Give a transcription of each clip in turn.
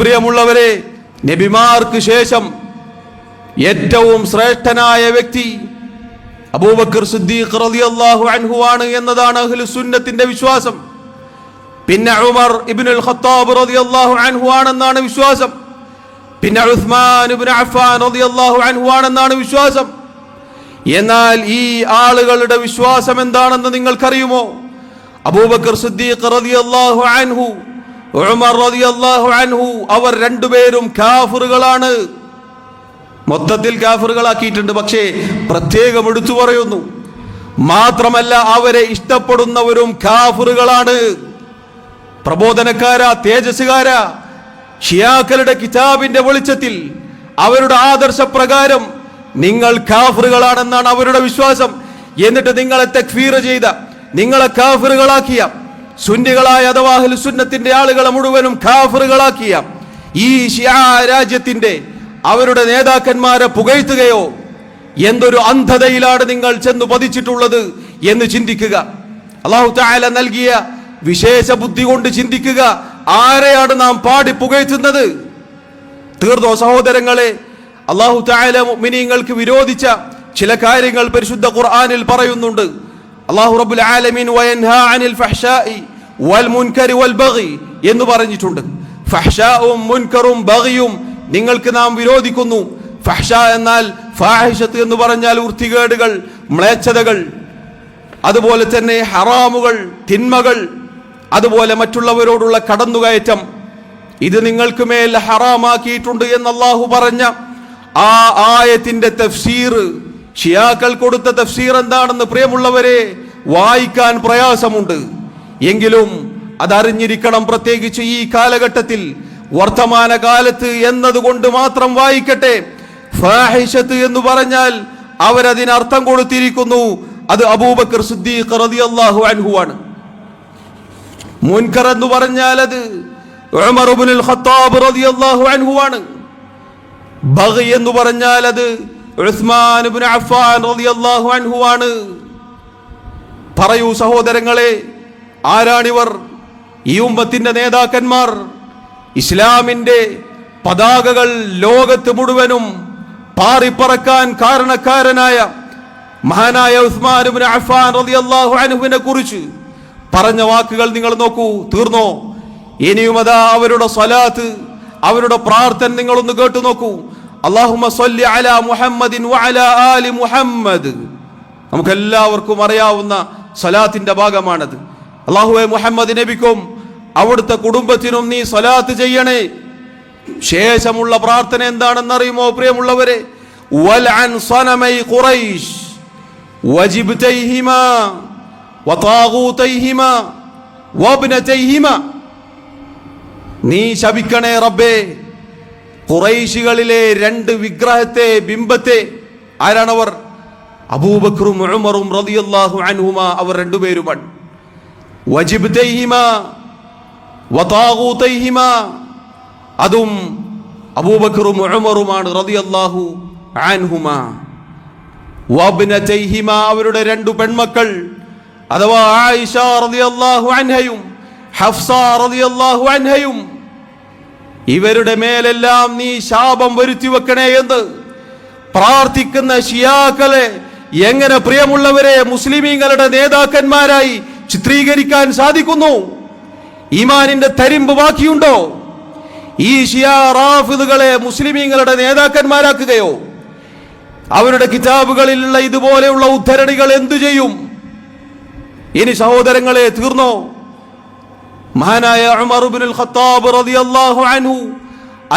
പ്രിയമുള്ളവരെ നബിമാർക്ക് ശേഷം ഏറ്റവും ശ്രേഷ്ഠനായ വ്യക്തി അബൂബക്കർ സിദ്ദീഖ് റളിയല്ലാഹു അൻഹു ആണ് എന്നതാണ് അഹ്ലു സുന്നത്തിന്റെ വിശ്വാസം. പിന്നെ ഉമർ ഇബ്നുൽ ഖത്താബ് റളിയല്ലാഹു അൻഹു ആണെന്നാണ് വിശ്വാസം. പിന്നെ ഉസ്മാൻ ഇബ്നു അഫ്ഫാൻ റളിയല്ലാഹു അൻഹു ആണെന്നാണ് വിശ്വാസം. എന്നാൽ ഈ ആളുകളുടെ വിശ്വാസം എന്താണെന്ന് നിങ്ങൾക്കറിയുമോ? അബൂബക്കർ സിദ്ദീഖ് റളിയല്ലാഹു അൻഹു അവർ രണ്ടുപേരും കാഫറുകളാണ്. മൊത്തത്തിൽ കാഫറുകളാക്കിയിട്ടുണ്ട്. പക്ഷേ പ്രത്യേകം എടുത്തു പറയുന്നു മാത്രമല്ല അവരെ ഇഷ്ടപ്പെടുന്നവരും കാഫറുകളാണ്. പ്രബോധനക്കാരാ തേജസ്സുകാരാ. ഷിയാക്കളുടെ കിതാബിന്റെ വെളിച്ചത്തിൽ അവരുടെ ആദർശപ്രകാരം നിങ്ങൾ കാഫറുകളാണെന്നാണ് അവരുടെ വിശ്വാസം. എന്നിട്ട് നിങ്ങളെ തെക്ഫീർ ചെയ്ത നിങ്ങളെ കാഫിറുകളാക്കിയ സുന്നികളായ അഥവാ സുന്നത്തിന്റെ ആളുകളെ മുഴുവനും കാഫിറുകളാക്കിയ ഈ ഷിയാ രാജ്യത്തിന്റെ അവരുടെ നേതാക്കന്മാരെ പുകഴ്ത്തുകയോ എന്തൊരു അന്ധതയിലാണ് നിങ്ങൾ ചെന്ന് പതിച്ചിട്ടുള്ളത് എന്ന് ചിന്തിക്കുക. അള്ളാഹു താല നൽകിയ വിശേഷ ബുദ്ധി കൊണ്ട് ചിന്തിക്കുക. ആരെയാണ് നാം പാടി പുകഴ്ത്തുന്നത്? തീർന്നോ സഹോദരങ്ങളെ? അള്ളാഹു താല മിനിങ്ങൾക്ക് വിരോധിച്ച ചില കാര്യങ്ങൾ പരിശുദ്ധ ഖുർആാനിൽ പറയുന്നുണ്ട്. അള്ളാഹു റബുൽ ആലമീൻ അനിൽ വൽ മുൻകരി വൽ ബഗി എന്ന് പറഞ്ഞിട്ടുണ്ട്. ഫഹ്ഷാവും മുൻകറും ബഗിയും നിങ്ങൾക്ക് നാം വിരോധിക്കുന്നു. ഫഹ്ഷ എന്നാൽ ഫാഹിഷത്ത് എന്ന് പറഞ്ഞാൽ വൃത്തികേടുകൾ മ്ലേച്ഛതകൾ അതുപോലെ തന്നെ ഹറാമുകൾ തിന്മകൾ അതുപോലെ മറ്റുള്ളവരോടുള്ള കടന്നുകയറ്റം. ഇത് നിങ്ങൾക്ക് മേൽ ഹറാമാക്കിയിട്ടുണ്ട് എന്ന് പറഞ്ഞ ആ ആയത്തിന്റെ തഫ്സീർ ഷിയാക്കൾ കൊടുത്ത തഫ്സീർ എന്താണെന്ന് പ്രിയമുള്ളവരെ വായിക്കാൻ പ്രയാസമുണ്ട്. എങ്കിലും അതറിഞ്ഞിരിക്കണം പ്രത്യേകിച്ച് ഈ കാലഘട്ടത്തിൽ വർത്തമാന കാലത്ത് എന്നതുകൊണ്ട് മാത്രം വായിക്കട്ടെ. ഫാഹിഷത്ത് എന്ന് പറഞ്ഞാൽ അവരതിന് അർത്ഥം കൊടുത്തിരിക്കുന്നു അത് അബൂബക്കർ സിദ്ദീഖ് റളിയല്ലാഹു അൻഹു ആണ്. മുൻകർ എന്ന് പറഞ്ഞാൽ അത് ഉമർ ഖത്താബ് റളിയല്ലാഹു അൻഹു ആണ്. ബഗ് എന്ന് പറഞ്ഞാൽ അത് അഫ്ഫാൻ റളിയല്ലാഹു അൻഹു ആണ്. പറയൂ സഹോദരങ്ങളെ ആരാണിവർ? ഈ ഉമ്മത്തിന്റെ നേതാക്കന്മാർ ഇസ്ലാമിന്റെ പതാകകൾ ലോകത്ത് മുഴുവനും പാറിപ്പറക്കാൻ കാരണക്കാരനായ മഹാനായ ഉസ്മാൻ അഫ്ഫാൻ റളിയല്ലാഹു കുറിച്ച് പറഞ്ഞ വാക്കുകൾ നിങ്ങൾ നോക്കൂ തീർന്നോ? ഇനിയും അതാ അവരുടെ സ്വലാത്ത് അവരുടെ പ്രാർത്ഥന നിങ്ങളൊന്ന് കേട്ടു നോക്കൂ. അള്ളാഹുമ്മ സല്ലി അലാ മുഹമ്മദിൻ വഅലാ ആലി മുഹമ്മദ്. നമുക്ക് എല്ലാവർക്കും അറിയാവുന്ന സലാത്തിന്റെ ഭാഗമാണത്. അള്ളാഹുവെ മുഹമ്മദ് നബിക്കും അവിടുത്തെ കുടുംബത്തിനും നീ സലാത്ത് ചെയ്യണേ. ശേഷമുള്ള പ്രാർത്ഥന എന്താണെന്ന് അറിയുമോ പ്രിയമുള്ളവരെ? നീ ശപിക്കണേ റബ്ബേ. ഖുറൈശികളിലെ രണ്ട് വിഗ്രഹത്തെ ബിംബത്തെ ആരാണവർ? അബൂബക്റും ഉമറും റളിയല്ലാഹു അൻഹുമ അവർ രണ്ടുപേരുമാണ്. വജിബ്തൈഹിമ വതാഗൂതൈഹിമ അതും അബൂബക്കറും ഉമറുമാണ് റളിയല്ലാഹു അൻഹുമ. വബ്നതൈഹിമ അവരുടെ രണ്ടു പെൺമക്കൾ അഥവാ ആയിഷ റളിയല്ലാഹു അൻഹയും ഹഫ്സ റളിയല്ലാഹു അൻഹയും ഇവരുടെ മേലെല്ലാം നീ ശാപം വരുത്തി വെക്കണേ എന്ന് പ്രാർത്ഥിക്കുന്ന ഷിയാക്കളെ എങ്ങനെ പ്രിയമുള്ളവരെ മുസ്ലിമീങ്ങളുടെ നേതാക്കന്മാരായി ചിത്രീകരിക്കാൻ സാധിക്കുന്നു? ഈമാനിന്റെ തരിമ്പ് ബാക്കിയുണ്ടോ? ഈ ഷിയാ റാഫിദുകളെ മുസ്ലിമീങ്ങളുടെ നേതാക്കന്മാരാക്കുകയോ? അവരുടെ കിതാബുകളിലുള്ള ഇതുപോലെയുള്ള ഉദ്ധരണികൾ എന്തു ചെയ്യും? ഇനി സഹോദരങ്ങളെ തീർന്നോ? മഹാനായ ഉമർ ഇബ്നുൽ ഖത്താബ് റളിയല്ലാഹു അൻഹു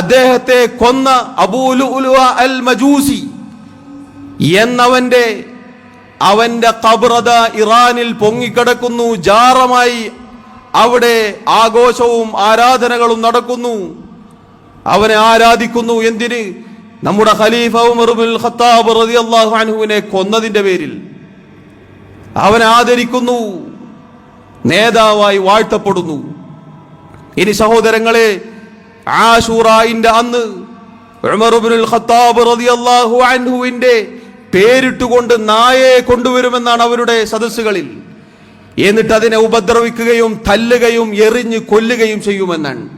അദ്ദേഹത്തെ കൊന്ന അബൂ ലുഅ്ലുഅ അൽ മജൂസി എന്നവന്റെ അവന്റെ കബ്രത ഇറാനിൽ പൊങ്ങിക്കിടക്കുന്നു ജാറമായി അവിടെ ആഘോഷവും ആരാധനകളും നടക്കുന്നു. അവനെ ആരാധിക്കുന്നു എന്തിന്? നമ്മുടെ ഖലീഫ ഉമർ ഇബ്നുൽ ഖത്താബ് റളിയല്ലാഹു അൻഹുവിനെ കൊന്നതിന്റെ പേരിൽ. അവനെ ആദരിക്കുന്നു. നേതാവായി വാഴ്ത്തപ്പെടുന്നു. ഇനി സഹോദരങ്ങളെ ആഷൂറായിന്റെ അന്ന് അൻഹുവിന്റെ പേരിട്ടുകൊണ്ട് നായയെ കൊണ്ടുവരുമെന്നാണ് അവരുടെ സദസ്സുകളിൽ. എന്നിട്ട് അതിനെ ഉപദ്രവിക്കുകയും തല്ലുകയും എറിഞ്ഞ് കൊല്ലുകയും ചെയ്യുമെന്നാണ്.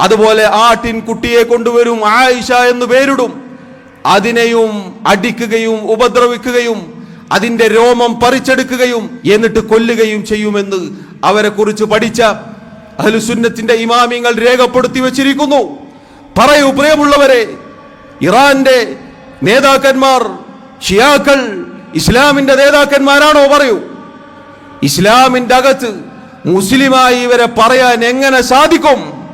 അതുപോലെ ആട്ടിൻ കുട്ടിയെ കൊണ്ടുവരും ആയിഷ എന്ന് പേരിടും. അതിനെയും അടിക്കുകയും ഉപദ്രവിക്കുകയും അതിന്റെ രോമം പറിച്ചെടുക്കുകയും എന്നിട്ട് കൊല്ലുകയും ചെയ്യുമെന്ന് അവരെ കുറിച്ച് പഠിച്ച അഹ്ലുസുന്നത്തിന്റെ ഇമാമിങ്ങൾ രേഖപ്പെടുത്തി വെച്ചിരിക്കുന്നു. പറയൂ പ്രിയമുള്ളവരെ ഇറാന്റെ നേതാക്കന്മാർ ഷിയാക്കൾ ഇസ്ലാമിന്റെ നേതാക്കന്മാരാണോ? പറയൂ. ഇസ്ലാമിന്റെ അകത്ത് മുസ്ലിമായി ഇവരെ പറയാൻ എങ്ങനെ സാധിക്കും?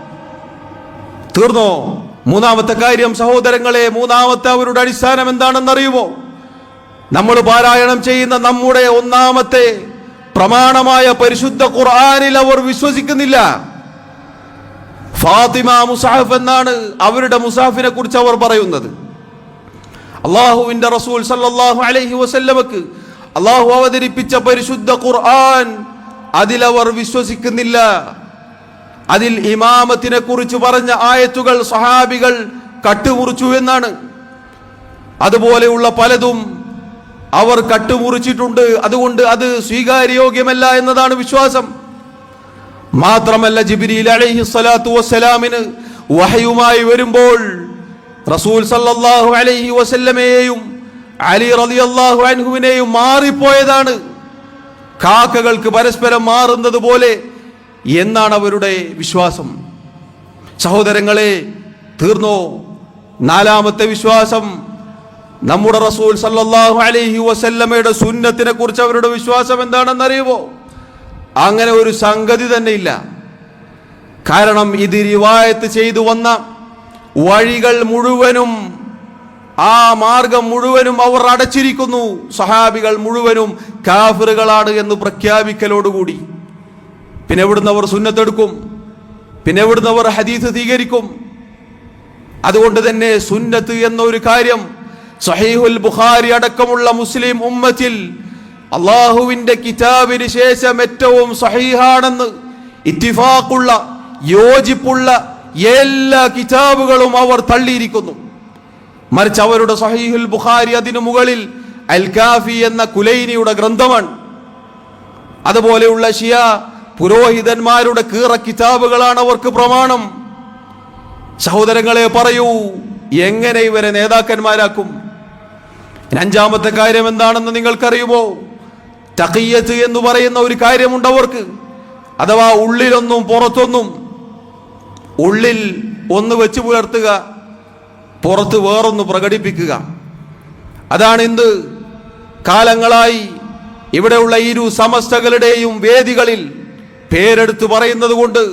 തീർന്നോ? മൂന്നാമത്തെ കാര്യം സഹോദരങ്ങളെ മൂന്നാമത്തെ അവരുടെ അടിസ്ഥാനം എന്താണെന്ന് അറിയുമോ നമ്മൾ പാരായണം ചെയ്യുന്ന നമ്മുടെ ഒന്നാമത്തെ പ്രമാണമായ പരിശുദ്ധ ഖുർആാനിൽ അവർ വിശ്വസിക്കുന്നില്ല. ഫാത്തിമ മുസാഫ് എന്നാണ് അവരുടെ മുസാഫിനെ കുറിച്ച് അവർ പറയുന്നത്. അള്ളാഹുവിന്റെ റസൂൽ സല്ലാഹു അലഹി വസല്ലമക്ക് അള്ളാഹു അവതരിപ്പിച്ച പരിശുദ്ധ ഖുർആൻ അതിലവർ വിശ്വസിക്കുന്നില്ല. അതിൽ ഇമാമത്തിനെ കുറിച്ച് പറഞ്ഞ ആയത്തുകൾ സഹാബികൾ കട്ടുമുറിച്ചു എന്നാണ്. അതുപോലെയുള്ള പലതും അവർ കട്ടുമുറിച്ചിട്ടുണ്ട്. അതുകൊണ്ട് അത് സ്വീകാര്യോഗ്യമല്ല എന്നതാണ് വിശ്വാസം. മാത്രമല്ല ജിബ്രീൽ അലൈഹി സ്വലാത്തു വസ്സലാമിന് വഹയുമായി വരുമ്പോൾ റസൂൽ സല്ലല്ലാഹു അലൈഹി വസല്ലമയെയും അലി റളിയല്ലാഹു അൻഹുവിനെയും മാറിപ്പോയതാണ്. കാക്കകൾക്ക് പരസ്പരം മാറുന്നത് പോലെ എന്നാണ് അവരുടെ വിശ്വാസം. സഹോദരങ്ങളെ തീർന്നോ? നാലാമത്തെ വിശ്വാസം നമ്മുടെ റസൂൽ സല്ലാഹു അലൈഹി വസല്ലമ്മയുടെ സുന്നത്തിനെ കുറിച്ച് അവരുടെ വിശ്വാസം എന്താണെന്ന് അറിയുമോ അങ്ങനെ ഒരു സംഗതി തന്നെ ഇല്ല. കാരണം ഇത് റിവായത്ത് ചെയ്തു വന്ന വഴികൾ മുഴുവനും ആ മാർഗം മുഴുവനും അവർ അടച്ചിരിക്കുന്നു. സഹാബികൾ മുഴുവനും കാഫിറുകളാണ് എന്ന് പ്രഖ്യാപിക്കലോടുകൂടി. പിന്നെ എവിടുന്ന് അവർ സുന്നത്തെടുക്കും പിന്നെ എവിടുന്ന് അവർ ഹദീസ് സ്വീകരിക്കും? അതുകൊണ്ട് തന്നെ സുന്നത്ത് എന്നൊരു കാര്യം സഹീഹുൽ ബുഖാരി അടക്കമുള്ള മുസ്ലിം ഉമ്മത്തിൽ അള്ളാഹുവിന്റെ കിതാബിന് ശേഷം ഏറ്റവും സഹീഹാണെന്ന് ഇത്തിഫാക്കുള്ള യോജിപ്പുള്ള എല്ലാ കിതാബുകളും അവർ തള്ളിയിരിക്കുന്നു. മറിച്ച് അവരുടെ സഹീഹുൽ ബുഖാരി അതിനു മുകളിൽ അൽ കാഫി എന്ന കുലൈനിയുടെ ഗ്രന്ഥമാണ്. അതുപോലെയുള്ള ഷിയ പുരോഹിതന്മാരുടെ കീറ കിതാബുകളാണ് അവർക്ക് പ്രമാണം. സഹോദരങ്ങളെ പറയൂ എങ്ങനെ ഇവരെ നേതാക്കന്മാരാക്കും? അഞ്ചാമത്തെ കാര്യം എന്താണെന്ന് നിങ്ങൾക്കറിയുമോ? തഖിയത്ത് എന്ന് പറയുന്ന ഒരു കാര്യമുണ്ട് അവർക്ക്. അഥവാ ഉള്ളിലൊന്നും പുറത്തൊന്നും ഉള്ളിൽ ഒന്ന് വെച്ച് പുലർത്തുക പുറത്ത് വേറൊന്ന് പ്രകടിപ്പിക്കുക. അതാണ് ഇന്ന് കാലങ്ങളായി ഇവിടെയുള്ള ഇരു സമസ്തകളുടെയും വേദികളിൽ പേരെടുത്ത് പറയുന്നത് കൊണ്ട്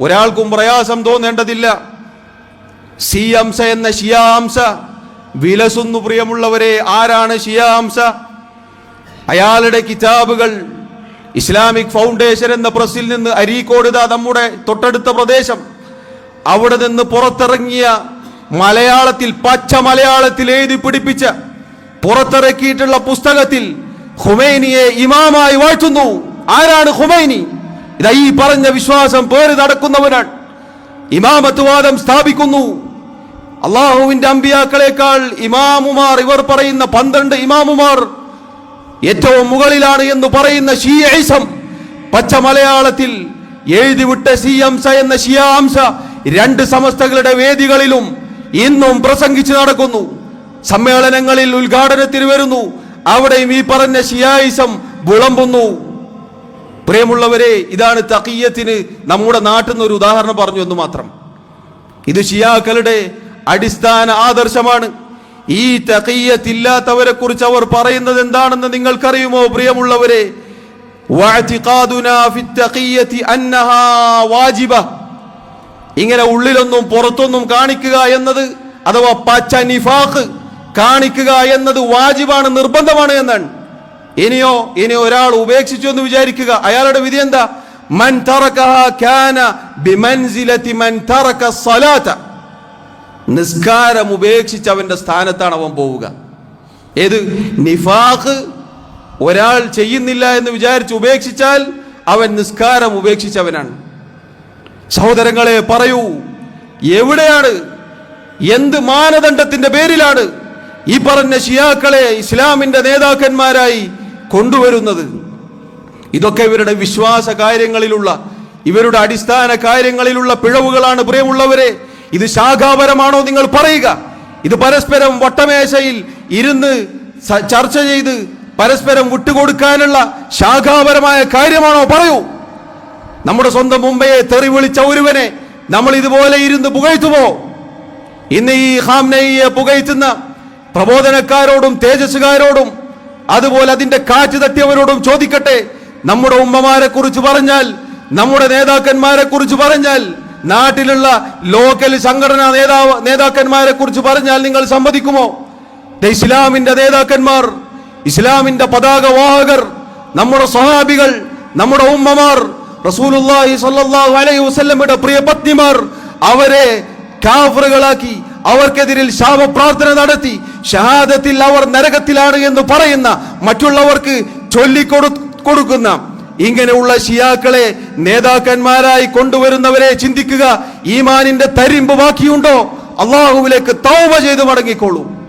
ഒരാൾക്കും പ്രയാസം തോന്നേണ്ടതില്ല. സി എന്ന ഷിയാംസ വിലസുന്നു പ്രിയമുള്ളവരെ ആരാണ് ഷിയാംസ അയാളുടെ കിതാബുകൾ ഇസ്ലാമിക് ഫൗണ്ടേഷൻ എന്ന പ്രസിൽ നിന്ന് അരീക്കോട് നമ്മുടെ തൊട്ടടുത്ത പ്രദേശം. അവിടെ നിന്ന് പുറത്തിറങ്ങിയ മലയാളത്തിൽ പച്ച മലയാളത്തിൽ എഴുതി പിടിപ്പിച്ച പുറത്തിറക്കിയിട്ടുള്ള പുസ്തകത്തിൽ ഹുമൈനിയെ ഇമാമായി വാഴ്ത്തുന്നു. ആരാണ് ഹുമൈനി? ഇതാ ഈ പറഞ്ഞ വിശ്വാസം പേര് നടക്കുന്നവനാണ്. ഇമാമത്വാദം സ്ഥാപിക്കുന്നു. അള്ളാഹുവിന്റെ അമ്പിയാക്കളെക്കാൾ ഇമാമുമാർ ഇവർ പറയുന്ന പന്ത്രണ്ട് ഇമാമുമാർ ഏറ്റവും മുകളിലാണ് എന്ന് പറയുന്ന ഷിയൈസം പച്ച മലയാളത്തിൽ എഴുതിവിട്ട സി അംസ എന്ന ഷിയാംസ രണ്ട് സമസ്തകളുടെ വേദികളിലും ഇന്നും പ്രസംഗിച്ചു നടക്കുന്നു. സമ്മേളനങ്ങളിൽ ഉദ്ഘാടനത്തിന് വരുന്നു. അവിടെയും ഈ പറഞ്ഞ ഷിയായിസം വിളമ്പുന്നു. പ്രിയമുള്ളവരെ ഇതാണ് തക്കീയത്തിന് നമ്മുടെ നാട്ടിൽ നിന്ന് ഒരു ഉദാഹരണം പറഞ്ഞു എന്ന് മാത്രം. ഇത് ഷിയാക്കളുടെ അടിസ്ഥാന ആദർശമാണ്. ഈ തഖീയത്തില്ലാത്തവരെ കുറിച്ച് അവർ പറയുന്നത് എന്താണെന്ന് നിങ്ങൾക്കറിയുമോ പ്രിയമുള്ളവരെ? ഇങ്ങനെ ഉള്ളിലൊന്നും പുറത്തൊന്നും കാണിക്കുക എന്നത് അഥവാ പച്ച നിഫാഖ് കാണിക്കുക എന്നത് വാജിബാണ് നിർബന്ധമാണ് എന്നാണ്. ഇനിയോ ഇനി ഒരാൾ ഉപേക്ഷിച്ചു എന്ന് വിചാരിക്കുക. അയാളുടെ വിധി എന്താ? മൻ തറക്കഹ കാന ബിമൻസിലതി മൻ തറക്ക സ്വലാത്ത. നിസ്കാരം ഉപേക്ഷിച്ച് അവന്റെ സ്ഥാനത്താണ് അവൻ പോവുക. ഏത്? നിഫാഖ് ഒരാൾ ചെയ്യുന്നില്ല എന്ന് വിചാരിച്ച് ഉപേക്ഷിച്ചാൽ അവൻ നിസ്കാരം ഉപേക്ഷിച്ചവനാണ് സഹോദരങ്ങളെ പറയൂ എവിടെയാണ്? എന്ത് മാനദണ്ഡത്തിന്റെ പേരിലാണ് ഈ പറഞ്ഞ ഷിയാക്കളെ ഇസ്ലാമിന്റെ നേതാക്കന്മാരായി കൊണ്ടുവരുന്നത്? ഇതൊക്കെ ഇവരുടെ വിശ്വാസ കാര്യങ്ങളിലുള്ള ഇവരുടെ അടിസ്ഥാന കാര്യങ്ങളിലുള്ള പിഴവുകളാണ് പ്രിയമുള്ളവരെ. ഇത് ശാഖാപരമാണോ നിങ്ങൾ പറയുക? ഇത് പരസ്പരം വട്ടമേശയിൽ ഇരുന്ന് ചർച്ച ചെയ്ത് പരസ്പരം വിട്ടുകൊടുക്കാനുള്ള ശാഖാപരമായ കാര്യമാണോ? പറയൂ. നമ്മുടെ സ്വന്തം മുംബൈയെ തെറി വിളിച്ച ഒരുവനെ നമ്മൾ ഇതുപോലെ ഇരുന്ന് പുകഴ്ത്തുമോ? ഇന്ന് ഈ ഹാംനയെ പുകഴ്ത്തുന്ന പ്രബോധനക്കാരോടും തേജസ്സുകാരോടും അതുപോലെ അതിന്റെ കാറ്റ് തട്ടിയവരോടും ചോദിക്കട്ടെ. നമ്മുടെ ഉമ്മമാരെ കുറിച്ച് പറഞ്ഞാൽ നമ്മുടെ നേതാക്കന്മാരെ കുറിച്ച് പറഞ്ഞാൽ നാട്ടിലുള്ള ലോക്കൽ സംഘടനാ നേതാവ് നേതാക്കന്മാരെ കുറിച്ച് പറഞ്ഞാൽ നിങ്ങൾ സമ്മതിക്കുമോ? ഇസ്ലാമിന്റെ നേതാക്കന്മാർ ഇസ്ലാമിന്റെ പതാക വാഹകർ നമ്മുടെ സ്വഹാബികൾ നമ്മുടെ ഉമ്മമാർ റസൂലുള്ളാഹി സ്വല്ലല്ലാഹു അലൈഹി വസല്ലമയുടെ പ്രിയ പത്നിമാർ അവരെ കാഫറുകളാക്കി അവർക്കെതിരിൽ ശാപപ്രാർത്ഥന നടത്തി ഷഹാദത്തിൽ അവർ നരകത്തിലാണ് എന്ന് പറയുന്ന മറ്റുള്ളവർക്ക് ചൊല്ലിക്കൊടു കൊടുക്കുന്ന ഇങ്ങനെയുള്ള ഷിയാക്കളെ നേതാക്കന്മാരായി കൊണ്ടുവരുന്നവരെ ചിന്തിക്കുക. ഈമാനിന്റെ തരിമ്പ് ബാക്കിയുണ്ടോ? അള്ളാഹുവിലേക്ക് തൗമ ചെയ്ത് മടങ്ങിക്കോളൂ.